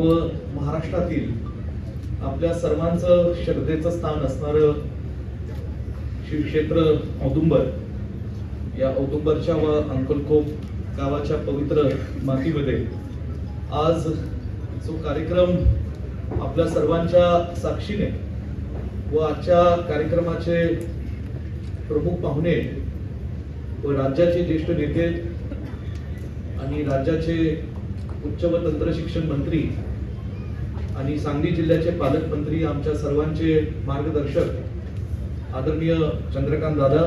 व महाराष्ट्रातील आपल्या सर्वांचं श्रद्धेचं स्थान असणारं श्री क्षेत्र औदुंबर या औदुंबरच्या व अंकलकोप गावाच्या पवित्र मातीमध्ये आज जो कार्यक्रम आपल्या सर्वांच्या साक्षीने व आजच्या कार्यक्रमाचे प्रमुख पाहुणे व राज्याचे ज्येष्ठ नेते आणि राज्याचे उच्च व तंत्र शिक्षण मंत्री आणि सांगली जिल्ह्याचे पालकमंत्री आमच्या सर्वांचे मार्गदर्शक आदरणीय चंद्रकांत दादा.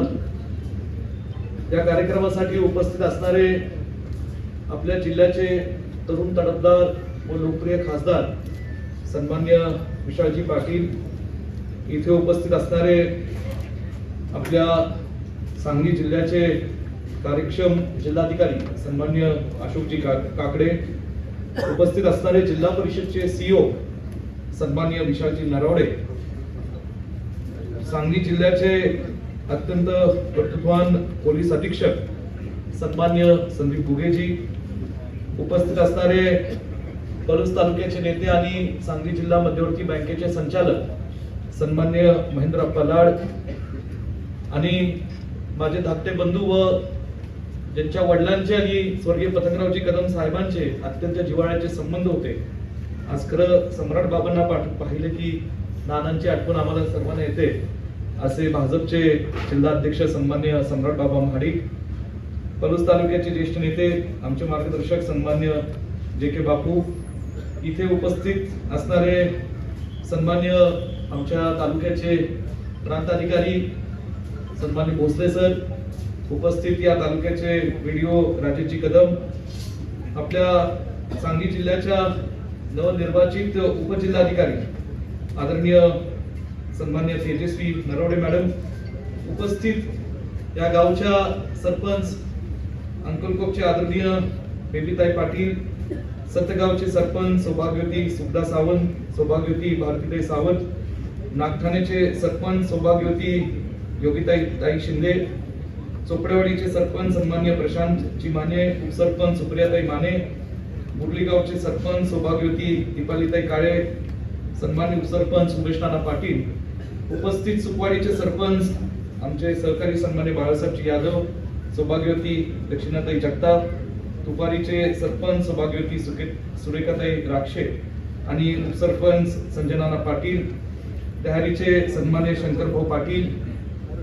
या कार्यक्रमासाठी उपस्थित असणारे आपल्या जिल्ह्याचे तरुण तडफदार व लोकप्रिय खासदार सन्मान्य विशालजी पाटील इथे उपस्थित असणारे आपल्या सांगली जिल्ह्याचे कार्यक्षम जिल्हाधिकारी सन्मान्य अशोकजी का काकडे उपस्थित असणारे जिल्हा परिषदचे सीओ सन्मान्य विशालजी नरवडे. सांगली जिल्ह्याचे अत्यंत कर्तृत्वान पोलीस अधीक्षक सन्मान्य संदीप गुगेजी उपस्थित असणारे पलूस तालुक्याचे नेते आणि सांगली जिल्हा मध्यवर्ती बँकेचे संचालक सन्मान्य महेंद्र पलाड आणि माझे धाकटे बंधू व ज्यांच्या वडिलांचे आणि स्वर्गीय पतंगरावजी कदम साहेबांचे अत्यंत जिव्हाळ्याचे संबंध होते. आज खरं सम्राट बाबांना पाठ पाहिले की नानांची आठवण आम्हाला सर्वांना येते. असे भाजपचे जिल्हाध्यक्ष सन्मान्य सम्राट बाबा महाडिक पलूस तालुक्याचे ज्येष्ठ नेते आमचे मार्गदर्शक सन्मान्य जे के बापू इथे उपस्थित असणारे सन्मान्य आमच्या तालुक्याचे प्रांताधिकारी सन्मान्य भोसले सर उपस्थित या तालुक्याचे व्हिडिओ राजेजी कदम आपल्या सांगली जिल्ह्याच्या नवनिर्वाचित उपजिल्हाधिकारी आदरणीय सन्मान्य तेजस्वी नरवडे मॅडम उपस्थित या गावच्या सरपंच अंकलकोपचे आदरणीय बेबीताई पाटील सतगावचे सरपंच सौभाग्यवती सुखदा सावंत सौभाग्यवती भारतीताई सावंत नागठाण्याचे सरपंच सौभाग्यवती योगिताई ताई शिंदे चोपडेवाडीचे सरपंच सन्मान्य प्रशांत माने उपसरपंच सुप्रियाताई माने मुरलीगावचे सरपंच सौभाग्यवती दीपालीताई काळे सन्मान्य उपसरपंच उमेश नाना पाटील उपस्थित सुकवाडीचे सरपंच आमचे सहकारी सन्मान्य बाळासाहेबजी यादव सौभाग्यवती दक्षिणाताई जगताप तुपारीचे सरपंच सौभाग्यवती सुके सुरेखाताई राक्षे आणि उपसरपंच संजय नाना पाटील तयारीचे सन्मान्य शंकरभाऊ पाटील.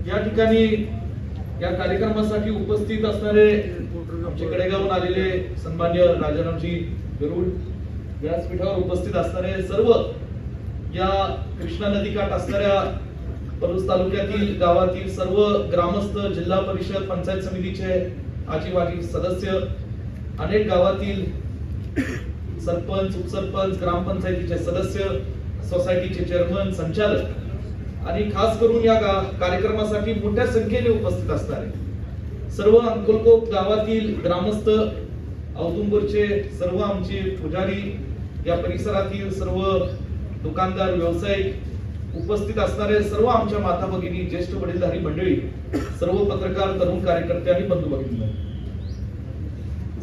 या ठिकाणी या कार्यक्रमासाठी उपस्थित असणारे आमचे कडेगावून आलेले सन्मान्य राजारामजी गरुड व्यासपीठावर उपस्थित असणारे सर्व या कृष्णा नदीकाठ असणाऱ्या पलूस तालुक्यातील गावातील सर्व ग्रामस्थ जिल्हा परिषद पंचायत समितीचे आजी माजी सदस्य अनेक गावातील सरपंच उपसरपंच ग्रामपंचायतीचे सदस्य सोसायटीचे चेअरमन संचालक आणि खास करून या कार्यक्रमासाठी मोठ्या संख्येने उपस्थित असणारे. सर्व अंकलकोप गावातील ग्रामस्थ औदुंबरचे सर्व आमचे पुजारी या परिसरातील सर्व दुकानदार व्यावसायिक उपस्थित असणारे सर्व आमच्या माता भगिनी ज्येष्ठ वडीलधारी मंडळी सर्व पत्रकार तरुण कार्यकर्ते आणि बंधू भगिनी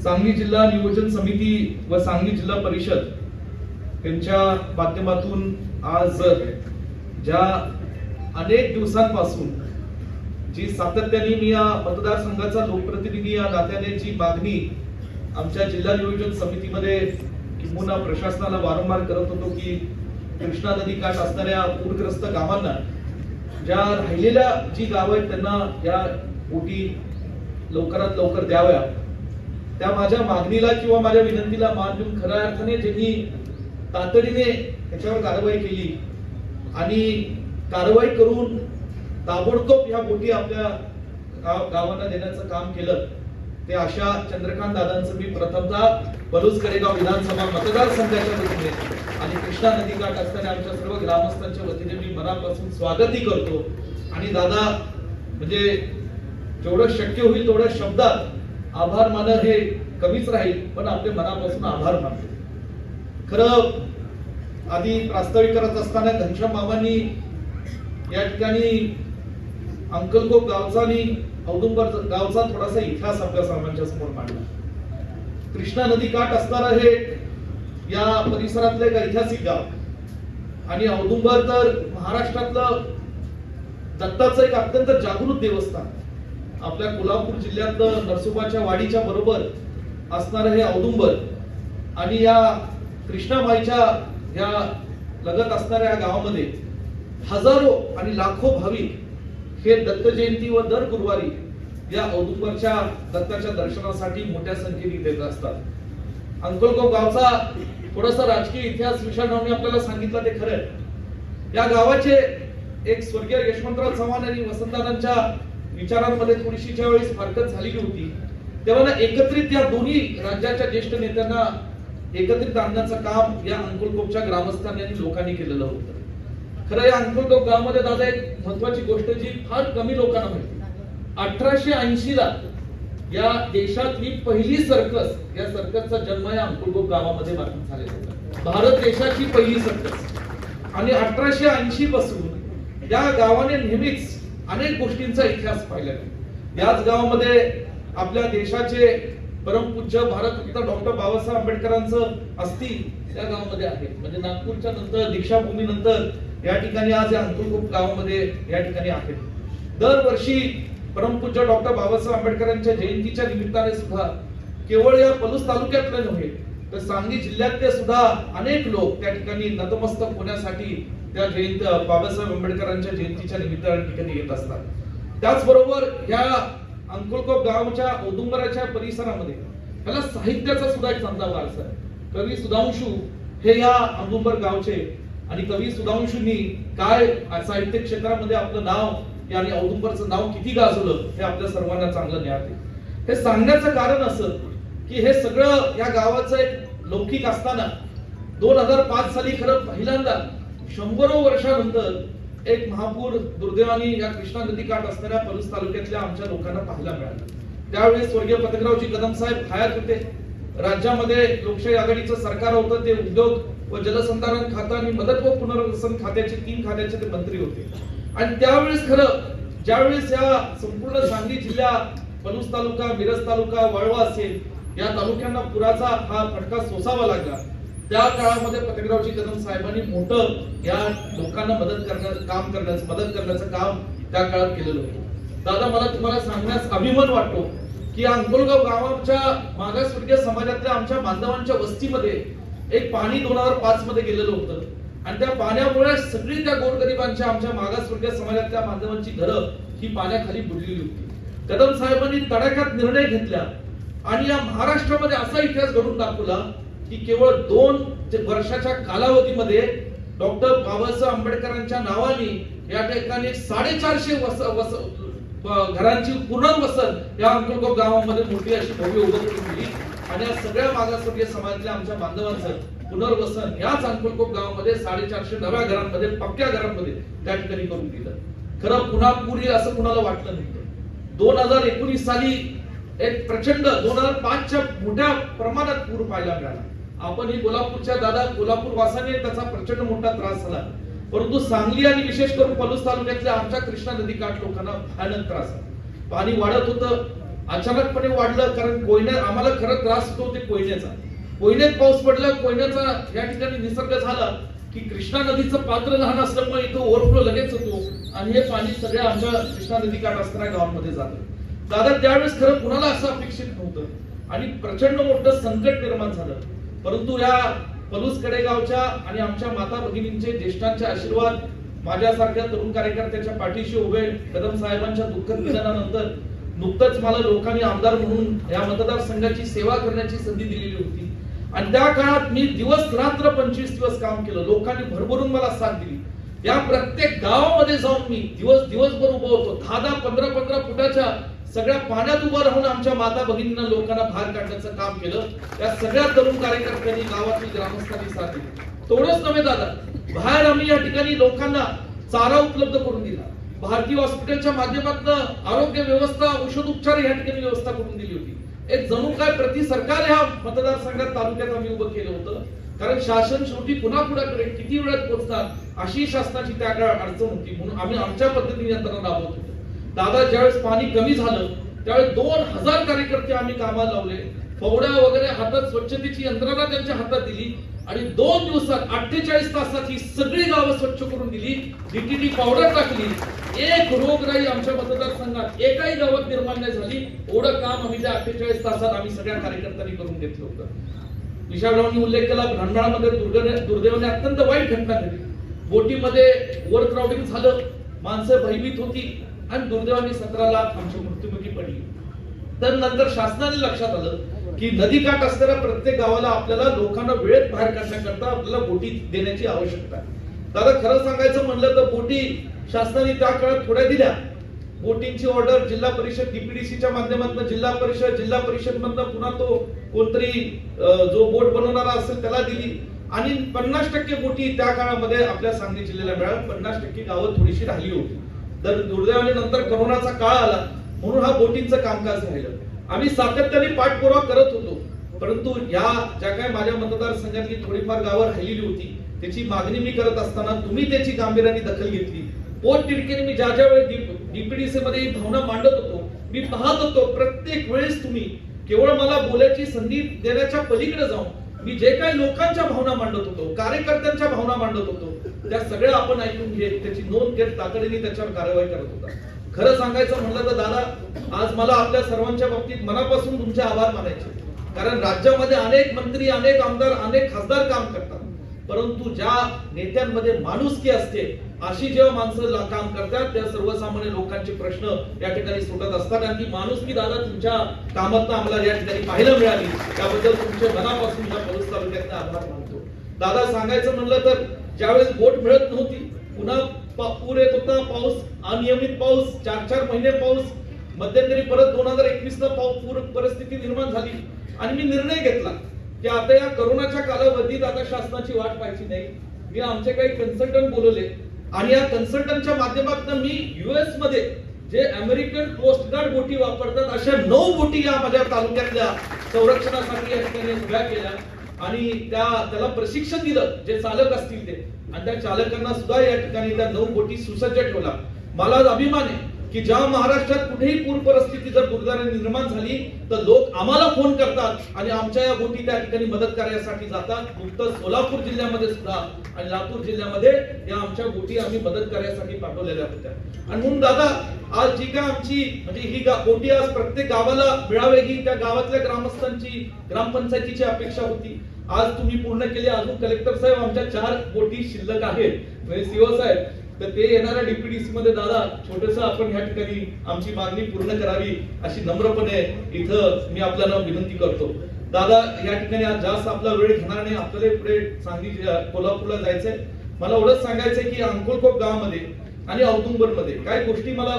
सांगली जिल्हा नियोजन समिती व सांगली जिल्हा परिषद यांच्या माध्यमातून आज ज्या अनेक दिवसांपासून जी सातत्याने मी या मतदारसंघाचा लोकप्रतिनिधी या नात्याने जी मागणी आमच्या जिल्हा नियोजन समितीमध्ये किंबहुना प्रशासनाला वारंवार करत होतो की कृष्णा नदी काठ असणाऱ्या पूरग्रस्त गावांना ज्या राहिलेल्या जी गावं आहेत त्यांना या पोटी लवकरात लवकर द्याव्या. त्या माझ्या मागणीला किंवा माझ्या विनंतीला मान देऊन खऱ्या अर्थाने ज्यांनी तातडीने त्याच्यावर कारवाई केली आणि कारवाई करून ताबडतोब ह्या बोटी आपल्या गाव- गावांना देण्याचं काम केलं. ते अशा चंद्रकांत दादांचं मी प्रथमतः पलूस कडेगाव विधानसभा मतदारसंघाच्या वतीने आणि कृष्णा नदीकाठ असताना आमच्या सर्व ग्रामस्थांच्या वतीने मी मनापासून स्वागतही करतो. आणि दादा म्हणजे जेवढं शक्य होईल तेवढ्या शब्दात आभार मानणं हे कमीच राहील पण आपले मनापासून आभार मानतो. खरं आधी प्रास्ताविक करत असताना घनश्याम बाबांनी या ठिकाणी अंकलकोप गावचा आणि औदुंबर गावचा थोडासा इतिहास आपल्या सर्वांच्या समोर मांडला. कृष्णा नदी काठ असणारं हे या परिसरातलं एक ऐतिहासिक गाव. आणि औदुंबर तर महाराष्ट्रातलं दत्ताचं एक अत्यंत जागृत देवस्थान. आपल्या कोल्हापूर जिल्ह्यातलं नरसोबाच्या वाडीच्या बरोबर असणारं हे औदुंबर. आणि या कृष्णाबाईच्या या लगत असणाऱ्या गावामध्ये हजारो आणि लाखो भाविक हे दत्त जयंती व दर गुरुवारी या औदुंबरच्या दत्ताच्या दर्शनासाठी मोठ्या संख्येने देत असतात. अंकोलगाव गावचा थोडासा राजकीय इतिहास विशालरावने आपल्याला सांगितलं ते खरं या गावाचे एक स्वर्गीय यशवंतराव चव्हाण आणि वसंतदादांच्या विचारांमध्ये थोडीशी ज्या वेळेस फारकत झालेली होती तेव्हा ना एकत्रित या दोन्ही राज्याच्या ज्येष्ठ नेत्यांना एकत्रित आणण्याचं काम या अंकुलकोपच्या ग्रामस्थांनी आणि लोकांनी केलेलं होतं. खरं या अंकुलकोप गावामध्ये दादा एक महत्वाची गोष्ट जी फार कमी लोकांना माहिती अठराशे ऐंशी ला या देशातली पहिली सर्कस या सर्कसचा जन्म या अंकुलकोप गावामध्ये मात्र झालेला होता. भारत देशाची पहिली सर्कस आणि अठराशे ऐंशी पासून या गावाने नेहमीच अनेक गोष्टींचा इतिहास पाहिला याच गावामध्ये आपल्या देशाचे परमपूज्य भारतरत्न डॉक्टर बाबासाहेब आंबेडकरांचं अस्थि या गावामध्ये आहे. म्हणजे नागपूरच्या नंतर दीक्षाभूमी नंतर या ठिकाणी आज या गावामध्ये या ठिकाणी आहेत दरवर्षी परमपूज्य डॉक्टर बाबासाहेब आंबेडकरांच्या जयंतीच्या निमित्ताने सुद्धा केवळ या पलूस तालुक्यातले नव्हे तर सांगली जिल्ह्यातले सुद्धा अनेक लोक त्या ठिकाणी नतमस्तक होण्यासाठी त्या जयंत बाबासाहेब आंबेडकरांच्या जयंतीच्या निमित्ताने ठिकाणी येत असतात. त्याचबरोबर या अंकुळकोप गावच्या औदुंबराच्या परिसरामध्ये त्याला साहित्याचा सुद्धा एक चांगला वारसा आहे. कवी सुधांशू हे या औदुंबर गावचे आणि कवी सुधांशूंनी काय साहित्य क्षेत्रामध्ये आपलं नाव आणि औदुंबरचं नाव किती गाजवलं हे आपल्या सर्वांना चांगलं ज्ञात आहे. हे सांगण्याचं कारण असं की हे सगळं या गावाचं एक लौकिक असताना दोन हजार पाच साली खरं पहिल्यांदा शंभरो वर्षानंतर एक महापूर दुर्दैवानी या कृष्णा नदी काठ असणाऱ्या पलूस तालुक्यातल्या आमच्या लोकांना पाहायला मिळालं. त्यावेळेस स्वर्गीय पतंगरावजी कदम साहेब हयात होते. राज्यामध्ये लोकशाही आघाडीचं सरकार होतं ते उद्योग व जलसंधारण खातं आणि मदत व पुनर्वसन खात्याचे तीन खात्याचे ते मंत्री होते. आणि त्यावेळेस खरं ज्यावेळेस या संपूर्ण सांगली जिल्हा पलूस तालुका मिरज तालुका वाळवा असेल या तालुक्यांना पुराचा हा फटका सोसावा लागला. त्या काळामध्ये पतंगरावजी कदम साहेबांनी मोठं या लोकांना मदत करण्याचं काम करण्याचं मदत करण्याचं काम त्या काळात केलेलं होतं. दादा मला तुम्हाला सांगण्यास अभिमान वाटतो की अंकोलगाव गावाच्या मागासवर्गीय समाजातल्या आमच्या बांधवांच्या वस्तीमध्ये एक पाणी दोन हजार पाच मध्ये गेलेलं होतं. आणि त्या पाण्यामुळे सगळी त्या गोरगरिबांच्या आमच्या मागासवर्गीय समाजातल्या माध्यमांची घरं ही पाण्याखाली बुडलेली होती. कदम साहेबांनी तडाख्यात निर्णय घेतला आणि या महाराष्ट्रामध्ये असा इतिहास घडून दाखवला की केवळ दोन ते वर्षाच्या कालावधीमध्ये डॉक्टर बाबासाहेब आंबेडकरांच्या नावाने या ठिकाणी साडेचारशे वस वस घरांची पुनर्वसन या अंकुलकोप गावामध्ये मोठी अशी भव्य उभारणी केली. आणि या सगळ्या मागासवर्गीय समाजातल्या आमच्या बांधवांचं पुनर्वसन याच अंकुलकोप गावामध्ये साडेचारशे नव्या घरांमध्ये पक्क्या घरांमध्ये त्या ठिकाणी करून दिलं. खरं पुन्हा पूर्वी असं कुणाला वाटलं नव्हतं दोन हजार एकोणीस साली एक प्रचंड दोन हजार पाचच्या मोठ्या प्रमाणात पूर पाहायला मिळाला. आपण ही कोल्हापूरच्या दादा कोल्हापूर वासाने त्याचा प्रचंड मोठा त्रास झाला. परंतु सांगली आणि विशेष करून पलूस तालुक्यातल्या आमच्या कृष्णा नदी काठ लोकांना भयानक त्रास झाला. पाणी वाढत होतं अचानकपणे वाढलं कारण कोयना आम्हाला खरं त्रास होतो ते कोयन्याचा कोयन्यात पाऊस पडला कोयन्याचा या ठिकाणी निसर्ग झाला की कृष्णा नदीचं पात्र लहान असल्यामुळे इथं ओव्हरफ्लो लगेच होतो आणि हे पाणी सगळ्या आमच्या कृष्णा नदी काठ असणाऱ्या गावांमध्ये जातं. दादा त्यावेळेस खरं कुणाला असं अपेक्षित नव्हतं? आणि प्रचंड मोठं संकट निर्माण झालं. परंतु या पलूस कडेगावच्या आणि आमच्या माता भगिनींचे ज्येष्ठांचे आशीर्वाद माझ्यासारख्या तरुण कार्यकर्त्याच्या पाठीशी उभे कदम साहेबांच्या दुःखद निधनानंतर नुकतंच मला लोकांनी आमदार म्हणून या मतदारसंघाची सेवा करण्याची संधी दिलेली होती. आणि त्या काळात मी दिवस रात्र पंचवीस दिवस काम केलं. लोकांनी भरभरून मला साथ दिली. या प्रत्येक गावामध्ये जाऊन मी दिवस दिवसभर उभं होतो. दहा दहा पंधरा पंधरा फुटाच्या सगळ्या पाण्यात उभं राहून आमच्या माता भगिनींना लोकांना बाहेर काढण्याचं काम केलं. या सगळ्या तरुण कार्यकर्त्यांनी गावातील ग्रामस्थांनी साथ दिली. तेवढंच नव्हे दादा बाहेर आम्ही या ठिकाणी लोकांना चारा उपलब्ध करून दिला. भारतीय हॉस्पिटलच्या माध्यमातून आरोग्य व्यवस्था औषध उपचार या ठिकाणी व्यवस्था करून दिली होती. एक जणू काय प्रति सरकार ह्या मतदारसंघात तालुक्यात आम्ही उभं केलं होतं. कारण शासन शेवटी पुन्हा पुढाकडे किती वेळात पोहोचतात अशी शासनाची त्या काळात अडचण होती. म्हणून आम्ही आमच्या पद्धतीने यंत्रणा राबवत होतो. दादा ज्यावेळेस पाणी कमी झालं त्यावेळेस दोन हजार कार्यकर्ते आम्ही कामाला लावले. फवड्या वगैरे हातात स्वच्छतेची यंत्रणा त्यांच्या हातात दिली. आणि दोन दिवसात अठ्ठेचाळीस तासात ही सगळी गावं स्वच्छ करून दिली डीटीटी पावडर टाकली. एक रोगराई आमच्या मतदारसंघात एकाही गावात निर्माण नाही झाली. एवढं काम आम्ही त्या अठ्ठेचाळीस तासात आम्ही सगळ्या कार्यकर्त्यांनी करून घेतलं होतं. विशालरावांनी उल्लेख केला भांडणामध्ये दुर्गने दुर्दैवाने अत्यंत वाईट घटना घडली. बोटीमध्ये ओव्हर क्राऊडिंग झालं. माणसं भयभीत होती आणि दुर्दैवाने सतरा लाख आमची मृत्युमुखी पडली. तर नंतर शासनाने लक्षात आलं की नदीकाठ असणाऱ्या प्रत्येक गावाला आपल्याला लोकांना वेळेत बाहेर काढण्याकरता आपल्याला बोटी देण्याची आवश्यकता आहे. दादा खरं सांगायचं म्हणलं तर बोटी शासनाने त्या काळात थोड्या दिल्या. बोटींची ऑर्डर जिल्हा परिषद डीपीडीसीच्या माध्यमातून जिल्हा परिषद जिल्हा परिषद मधनं पुन्हा तो कोणतरी जो बोट बनवणारा असेल त्याला दिली. आणि पन्नास टक्के बोटी त्या काळामध्ये आपल्या सांगली जिल्ह्याला मिळाल्या. पन्नास टक्के गावं थोडीशी राहिली होती. तर दुर्दैवाने नंतर करोनाचा काळ आला. म्हणून हा बोटींचं कामकाज राहिलं. आम्ही सातत्याने पाठपुरावा करत होतो. परंतु या ज्या काही माझ्या मतदारसंघातली थोडीफार गावं राहिलेली होती त्याची मागणी मी करत असताना तुम्ही त्याची गांभीर्याने दखल घेतली. पोट तिडकीने मी ज्या ज्या वेळी डीपीडीसी मध्ये ही भावना मांडत होतो मी पाहत होतो प्रत्येक वेळेस तुम्ही केवळ मला बोलायची संधी देण्याच्या पलीकडे जाऊन मी जे काही लोकांच्या भावना मांडत होतो कार्यकर्त्यांच्या भावना मांडत होतो त्या सगळ्या आपण ऐकून घेत त्याची नोंद घेत तातडीने त्याच्यावर कारवाई करत होता. खरं सांगायचं म्हणलं तर दादा आज मला आपल्या सर्वांच्या बाबतीत मनापासून तुमचे आभार मानायचे. कारण राज्यामध्ये अनेक मंत्री अनेक आमदार अनेक खासदार काम करतात. परंतु ज्या नेत्यांमध्ये माणुसकी असते अशी जेव्हा माणसं काम करतात त्या सर्वसामान्य लोकांचे प्रश्न या ठिकाणी सुटत असतात. आणि ती माणुसकी दादा तुमच्या कामात आम्हाला या ठिकाणी पाहायला मिळाली. त्याबद्दल तुमच्या मनापासून या पलूस तालुक्यात आभार मानतो. दादा सांगायचं म्हणलं तर ज्यावेळेस बोट मिळत नव्हती पुन्हा पूर येत होता पाऊस अनियमित पाऊस चार चार महिने पाऊस. मध्यंतरी परत दोन हजार एकवीस ला पूर परिस्थिती निर्माण झाली. आणि मी निर्णय घेतला की आता या करोनाच्या कालावधीत आता शासनाची वाट पाहायची नाही. मी आमचे काही कन्सल्टंट बोलवले. आणि या कन्सल्टंटच्या माध्यमातून मी युएसमध्ये जे अमेरिकन कोस्ट गार्ड बोटी वापरतात अशा नऊ बोटी या माझ्या तालुक्यातल्या संरक्षणासाठी या ठिकाणी उभ्या केल्या. आणि त्या त्याला प्रशिक्षण दिलं जे चालक असतील ते. आणि त्या चालकांना सुद्धा या ठिकाणी त्या नऊ बोटी सुसज्ज ठेवला. मला आज अभिमान आहे की ज्या महाराष्ट्रात कुठेही पूर परिस्थिती जर दुर्दैवाने निर्माण झाली तर लोक आम्हाला फोन करतात आणि आमच्या या बोटी त्या ठिकाणी मदत करण्यासाठी जातात. नुकतं सोलापूर जिल्ह्यामध्ये सुद्धा आणि लातूर जिल्ह्यामध्ये या आमच्या बोटी आम्ही मदत करण्यासाठी पाठवलेल्या होत्या. आणि म्हणून दादा आज जी काय आमची म्हणजे ही कोटी आज प्रत्येक गावाला मिळावे ही त्या गावातल्या ग्रामस्थांची ग्रामपंचायतीची अपेक्षा होती. आज तुम्ही पूर्ण केली. अजून कलेक्टर साहेब आमच्या चार कोटी शिल्लक आहेत. म्हणजे सीओ साहेब तर ते येणाऱ्या डीपीडीसी मध्ये दादा छोटस आपण ह्या ठिकाणी आमची मागणी पूर्ण करावी अशी नम्रपणे इथं मी आपल्याला विनंती करतो. दादा या ठिकाणी आज जास्त आपला वेळ घेणार नाही. आपल्याला पुढे सांगली कोल्हापूरला जायचंय. मला एवढंच सांगायचंय की अंकोलकोप गावामध्ये आणि औदुंबरमध्ये काय गोष्टी मला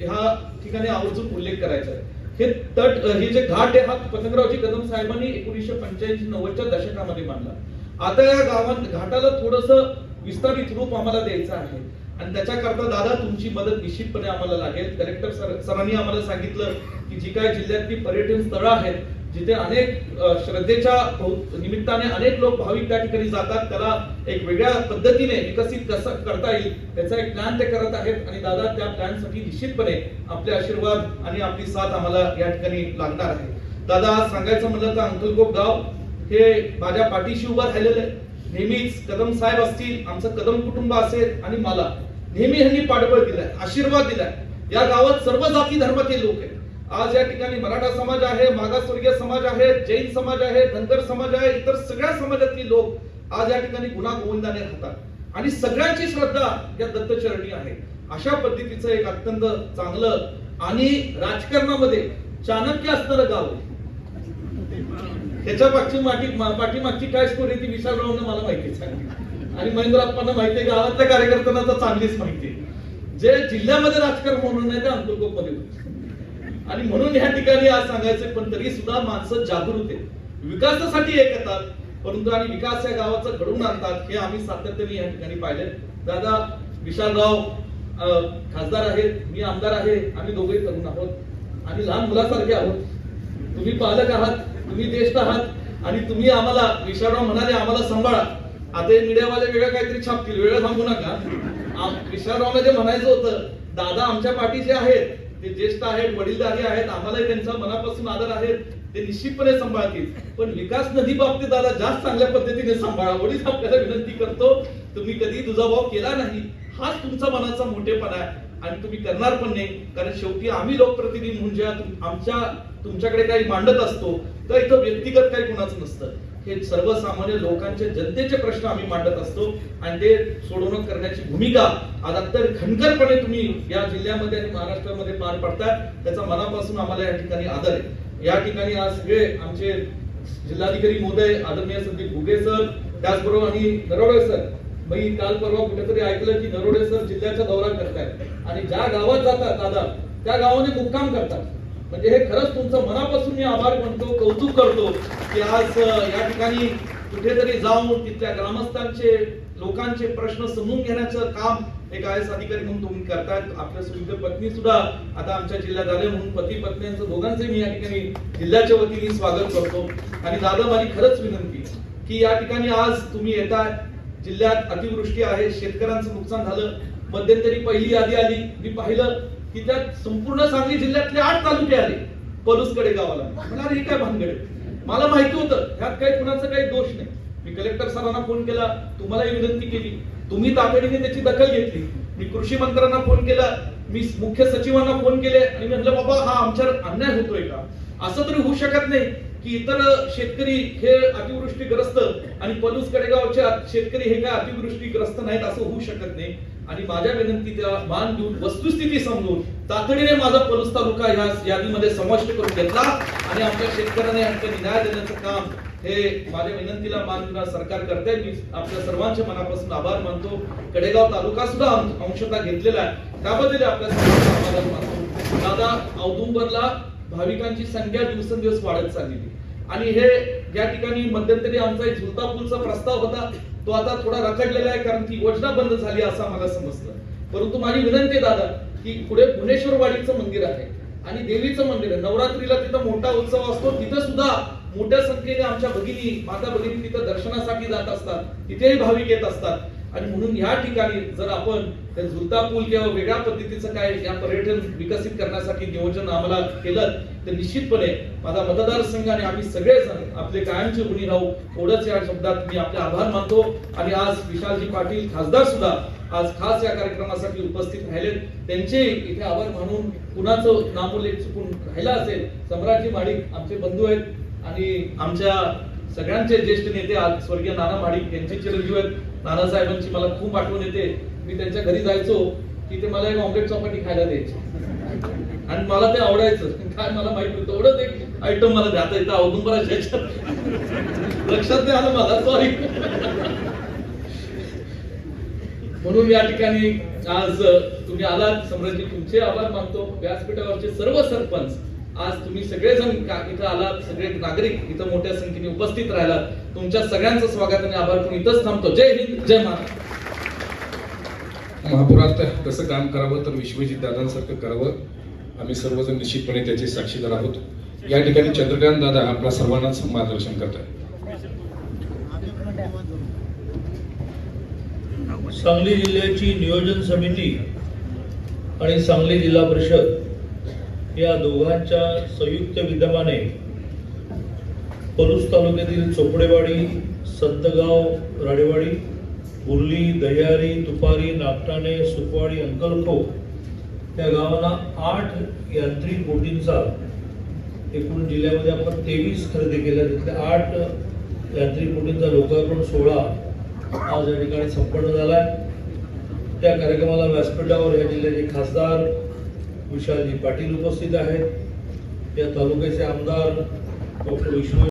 ह्या ठिकाणी आवर्जून उल्लेख करायचा आहे. हे तट हे जे घाट आहे हा पतंगरावजी कदम साहेबांनी एकोणीसशे पंच्याऐंशी नव्वदच्या दशकामध्ये मांडला आता या गावात घाटाला थोडस विस्तारित रूप आम्हाला द्यायचं आहे. आणि त्याच्याकरता दादा तुमची मदत निश्चितपणे आम्हाला लागेल. कलेक्टर सर सरांनी आम्हाला सांगितलं की जी काय जिल्ह्यातली पर्यटन स्थळं आहेत जिथे अनेक श्रद्धेच्या निमित्ताने अनेक लोक भाविक त्या ठिकाणी जातात त्याला एक वेगळ्या पद्धतीने विकसित कसं करता येईल त्याचा एक प्लॅन ते करत आहेत आणि दादा त्या प्लॅनसाठी निश्चितपणे आपले आशीर्वाद आणि आपली साथ आम्हाला या ठिकाणी लागणार आहे. दादा सांगायचं म्हणलं तर अंकलगोप गाव हे माझ्या पाठीशी उभं राहिलेलं. आहे नेहमीच कदम साहेब असतील आमचं कदम कुटुंब असेल आणि मला. नेहमी ह्यांनी पाठबळ दिलाय आशीर्वाद दिलाय. या गावात सर्व जाती धर्माचे लोक आहेत. आज या ठिकाणी मराठा समाज आहे मागासवर्गीय समाज आहे जैन समाज आहे धनगर समाज आहे इतर सगळ्या समाजातली लोक आज या ठिकाणी गुन्हा गोविंदाने राहतात. आणि सगळ्यांची श्रद्धा या दत्तचरणी आहे. अशा पद्धतीचं एक अत्यंत चांगलं आणि राजकारणामध्ये चाणक्य असणारं गाव आहे. त्याच्या पाठची माटी पाठीमागची काय स्टोरी ती विशालरावनं मला माहिती सांगितली आणि महेंद्र अप्पांना माहिती गावातल्या कार्यकर्त्यांना तर चांगलीच माहिती जे जिल्ह्यामध्ये राजकारण म्हणून नाही ते अंतर्गोपमध्ये होते आणि म्हणून ह्या ठिकाणी आज सांगायचं पण तरी सुद्धा माणसं जागृत आहेत. विकासासाठी एक येतात परंतु आणि विकास या गावाचं घडवून आणतात हे आम्ही सातत्याने या ठिकाणी पाहिले दादा विशालराव खासदार आहेत मी आमदार आहे आम्ही दोघेही तरुण आहोत. आणि लहान मुलासारखे आहोत. तुम्ही पालक आहात तुम्ही ज्येष्ठ आहात आणि तुम्ही आम्हाला विशालराव म्हणाले आम्हाला सांभाळा. आता मीडियावाले वेगळं काहीतरी छापतील. वेगळं सांगू नका. आम- विशालरावला जे म्हणायचं होतं दादा आमच्या पाठीचे आहेत. ते ज्येष्ठ आहेत वडीलधारी आहेत आम्हालाही त्यांचा मनापासून आदर आहे ते निश्चितपणे सांभाळतील. पण विकास नदी बाबतीत दादा जास्त चांगल्या पद्धतीने सांभाळा. वडील आपल्याला विनंती करतो तुम्ही कधी दुजाभाव केला नाही हाच तुमचा मनाचा मोठेपणा आहे. आणि तुम्ही करणार पण नाही कारण शेवटी आम्ही लोकप्रतिनिधी म्हणजे आमच्या तुमच्याकडे काही मांडत असतो तर इथं व्यक्तिगत काही कोणाचं नसतं. हे सर्वसामान्य लोकांचे जनतेचे प्रश्न आम्ही मांडत असतो आणि ते सोडवणूक करण्याची भूमिका आता तर खणखरपणे तुम्ही या जिल्ह्यामध्ये आणि महाराष्ट्रामध्ये पार पडताय त्याचा मनापासून आम्हाला या ठिकाणी आदर आहे. या ठिकाणी आज सगळे आमचे जिल्हाधिकारी महोदय आदरणीय संदीप घुगे सर त्याचबरोबर आणि नरोडे सर. मी काल परवा कुठेतरी ऐकलं की नरोडे सर जिल्ह्याचा दौरा करतायत. आणि ज्या गावात जातात दादा त्या गावाने मुक्काम करतात. म्हणजे हे खरंच तुमचं मनापासून मी आभार म्हणतो कौतुक करतो की आज या ठिकाणी कुठेतरी जाऊन तिथल्या ग्रामस्थांचे लोकांचे प्रश्न समजून घेण्याचं काम एक आय एस अधिकारी म्हणून तुम्ही करतायत. आपल्या सुविध पत्नी सुद्धा आता आमच्या जिल्ह्यात आले म्हणून पती पत्न्यांचं दोघांचे मी या ठिकाणी जिल्ह्याच्या वतीने स्वागत करतो. आणि दादा माझी खरंच विनंती की या ठिकाणी आज तुम्ही येताय. जिल्ह्यात अतिवृष्टी आहे शेतकऱ्यांचं नुकसान झालं. मध्यंतरी पहिली यादी आली. मी पाहिलं की त्यात संपूर्ण सांगली जिल्ह्यातले आठ तालुके आले पलूसकडे गावाला. मला हे काय भानगड मला माहिती होतं ह्यात काही कुणाचा काही दोष नाही. मी कलेक्टर सरांना फोन केला तुम्हालाही विनंती केली. तुम्ही तातडीने त्याची दखल घेतली. मी कृषी मंत्र्यांना फोन केला मी मुख्य सचिवांना फोन केले आणि म्हटलं बाबा हा आमच्यावर अन्याय होतोय का? असं तरी होऊ शकत नाही की इतर शेतकरी हे अतिवृष्टीग्रस्त आणि पलूस कडेगावच्या शेतकरी हे काय अतिवृष्टीग्रस्त नाहीत असं होऊ शकत नाही. आणि माझ्या विनंतीला मान देऊन वस्तुस्थिती समजून तातडीने माझा पलूस तालुका ह्या यादीमध्ये समाविष्ट करून घेतला. आणि आमच्या शेतकऱ्यांना या न्याय देण्याचं काम हे माझ्या विनंतीला मान देणार सरकार करते मी आपल्या सर्वांच्या मनापासून आभार मानतो. कडेगाव तालुका सुद्धा अंशता अंशतः घेतलेला आहे. त्याबद्दल आपल्या सर्वांचा आभार मानतो. दादा औदुंबरला भाविकांची संख्या दिवसेंदिवस वाढत चाललेली आणि हे या ठिकाणी मध्यंतरी आमचा एक झुलता पूलचा प्रस्ताव होता. तो आता थोडा रखडलेला आहे कारण ती योजना बंद झाली असं आम्हाला समजतं. परंतु माझी विनंती आहे दादा की पुढे भुवनेश्वरवाडीचं मंदिर आहे आणि देवीचं मंदिर आहे. नवरात्रीला तिथं मोठा उत्सव असतो. तिथं सुद्धा मोठ्या संख्येने आमच्या भगिनी माता भगिनी तिथं दर्शनासाठी जात असतात. तिथेही भाविक येत असतात. आणि म्हणून या ठिकाणी जर आपण त्या झुलता पूल किंवा वेगळ्या पद्धतीचं काय या पर्यटन विकसित करण्यासाठी नियोजन आम्हाला केलं तर निश्चितपणे माझा मतदारसंघ आणि आम्ही सगळेजण आपले कायमचे गुणी राहू एवढंच या शब्दात मी आपले आभार मानतो. आणि आज विशालजी पाटील खासदार सुद्धा आज खास या कार्यक्रमासाठी उपस्थित राहिलेत. त्यांचे इथे आभार मानून कुणाचं नामोल्लेख चुकून राहिला असेल सम्राटजी माडिक आमचे बंधू आहेत. आणि आमच्या सगळ्यांचे ज्येष्ठ नेते आज स्वर्गीय नाना माडिक यांचे चिरंजीव आहेत. नानासाहेबांची मला खूप आठवण येते. मी त्यांच्या घरी जायचो की ते मला एक ऑमलेट चौपाटी खायला द्यायचे. आणि मला ते आवडायचं. काय मला माहीत होतं एवढंच एक आयटम मला द्यायचं येतं औदुंबराच्या लक्षात नाही आलं मला सॉरी म्हणून या ठिकाणी आज तुम्ही आलात. समृद्धी तुमचे आभार मानतो. व्यासपीठावरचे सर्व सरपंच आज तुम्ही सगळेजण इथं आलात सगळे नागरिक इथं मोठ्या संख्येने उपस्थित राहिलात. तुमच्या सगळ्यांचं स्वागत आणि आभार करून इथंच थांबतो. जय हिंद जय महाराष्ट्र. महापुरात कसं काम करावं तर विश्वजित दादांसारखं करावं. आम्ही सर्वजण निश्चितपणे त्याचे साक्षीदार आहोत. या ठिकाणी चंद्रकांत दादा आपल्या सर्वांनाच मार्गदर्शन करतात सांगली जिल्ह्याची नियोजन समिती आणि सांगली जिल्हा परिषद या दोघांच्या संयुक्त विद्यमाने पलूस तालुक्यातील चोपडेवाडी संतगाव राडेवाडी बुर्ली दह्यारी तुपारी नागटाणे सुकवाडी अंकलखो या गावांना आठ यांत्रिक बोटींचा एकूण जिल्ह्यामध्ये आपण तेवीस खरेदी केल्या. तिथल्या आठ यांत्रिक बोटींचा लोकार्पण सोहळा आज या ठिकाणी संपन्न झाला आहे त्या कार्यक्रमाला व्यासपीठावर या जिल्ह्याचे खासदार विशालजी पाटील उपस्थित आहेत. या तालुक्याचे आमदार डॉक्टर विष्णू